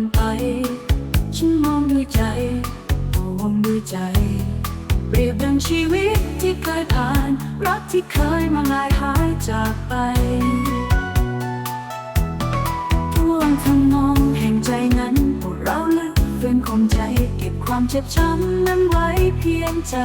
นไป ฉันมองด้วยใจมองด้วยใจ เปรียบดังชีวิตที่เคยผ่าน รักที่เคยมาลายหายจากไปร่วงคำมองแห่งใจนั้นพวกเราลึกเพื่อนคงใจ เก็บความเจ็บช้ำนั้นไว้เพียงใจ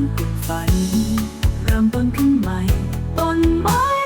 านเป็นฝัน เริ่มต้นขึ้นใหม่ต้นไม้